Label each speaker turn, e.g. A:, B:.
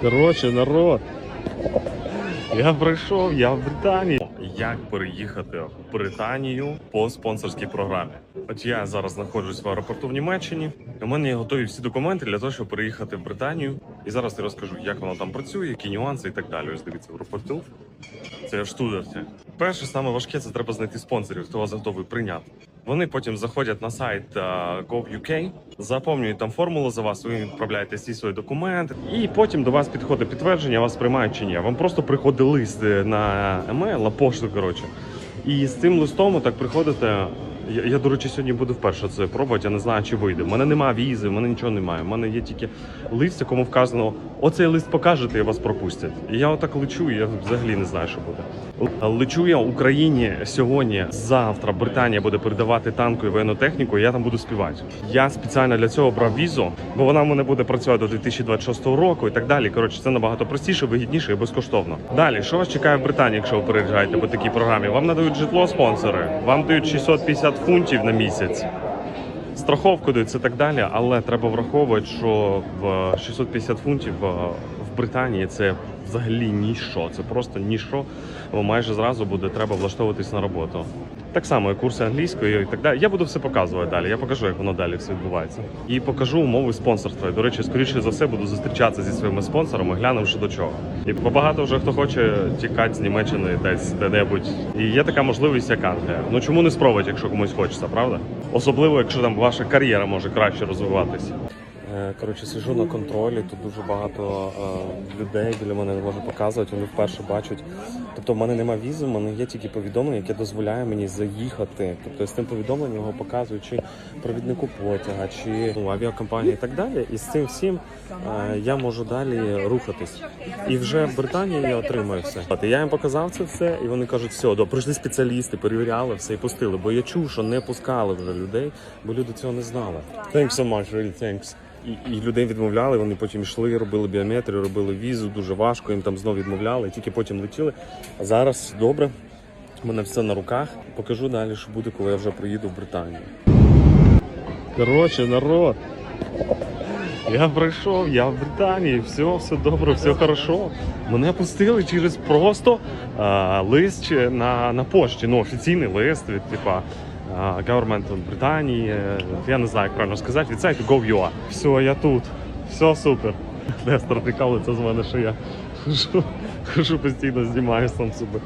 A: Коротше, народ. Я прийшов, я в Британії. Як переїхати в Британію по спонсорській програмі? От я зараз знаходжусь в аеропорту в Німеччині. У мене є готові всі документи для того, щоб переїхати в Британію. І зараз я розкажу, як воно там працює, які нюанси і так далі. Ось дивіться, аеропорту. Це в Штутгарті. Перше, саме важке, це треба знайти спонсорів, хто вас готовий прийняти. Вони потім заходять на сайт е, gov.uk, заповнюють там формулу за вас, ви відправляєте всі свої документи, і потім до вас підходить підтвердження, вас приймають чи ні. Вам просто приходить лист е, на емейл, на пошту, коротше. І з цим листом так приходите. Я, я, до речі, сьогодні буду вперше це пробувати. Я не знаю, чи вийде. У мене немає візи, в мене нічого немає. У мене є тільки лист, в якому вказано: оцей лист покажете і вас пропустять. І я отак лечу, і я взагалі не знаю, що буде. Лечу я Україні сьогодні. Завтра Британія буде передавати танку і воєнну техніку. і Я там буду співати. Я спеціально для цього брав візу, бо вона в мене буде працювати до 2026 року і так далі. Коротше, це набагато простіше, вигідніше і безкоштовно. Далі, що вас чекає в Британії, якщо ви переїжджаєте по такій програмі? Вам надають житло спонсори, вам дають 650 фунтів на місяць. Страховку дають і так далі, але треба враховувати, що в 650 фунтів е, в Британії це взагалі ніщо. Це просто ніщо, бо майже зразу буде треба влаштовуватись на роботу. Так само і курси англійської і так далі. Я буду все показувати далі. Я покажу, як воно далі все відбувається. І покажу умови спонсорства. І, до речі, скоріше за все буду зустрічатися зі своїми спонсорами, глянувши до чого. І багато вже хто хоче тікати з Німеччини десь де-небудь. І є така можливість, як Англія. Ну чому не спробувати, якщо комусь хочеться, правда? Особливо, якщо там ваша кар'єра може краще розвиватися. Коротше, сижу на контролі, тут дуже багато е, людей біля мене не можу показувати, вони вперше бачать. Тобто в мене немає візи, в мене є тільки повідомлення, яке дозволяє мені заїхати. Тобто з тим повідомленням його показують чи провіднику потяга, чи ну, авіакомпанії і так далі. І з цим всім е, я можу далі рухатись. І вже в Британії я отримаю все. Я їм показав це все, і вони кажуть, все, до прийшли спеціалісти, перевіряли все і пустили. Бо я чув, що не пускали вже людей, бо люди цього не знали. Thanks so much, really thanks. І, людей відмовляли, вони потім йшли, робили біометрію, робили візу, дуже важко, їм там знову відмовляли, тільки потім летіли. А зараз добре, у мене все на руках. Покажу далі, що буде, коли я вже приїду в Британію. Коротше, народ. Я прийшов, я в Британії, все, все добре, все хорошо. Мене пустили через просто а, лист на, на пошті, ну офіційний лист від типа а, Британії. Я не знаю, як правильно сказати, від сайту Gov.ua. Все, я тут. Все супер. Нестор прикалується з мене, що я хожу, хожу постійно знімаю сам себе.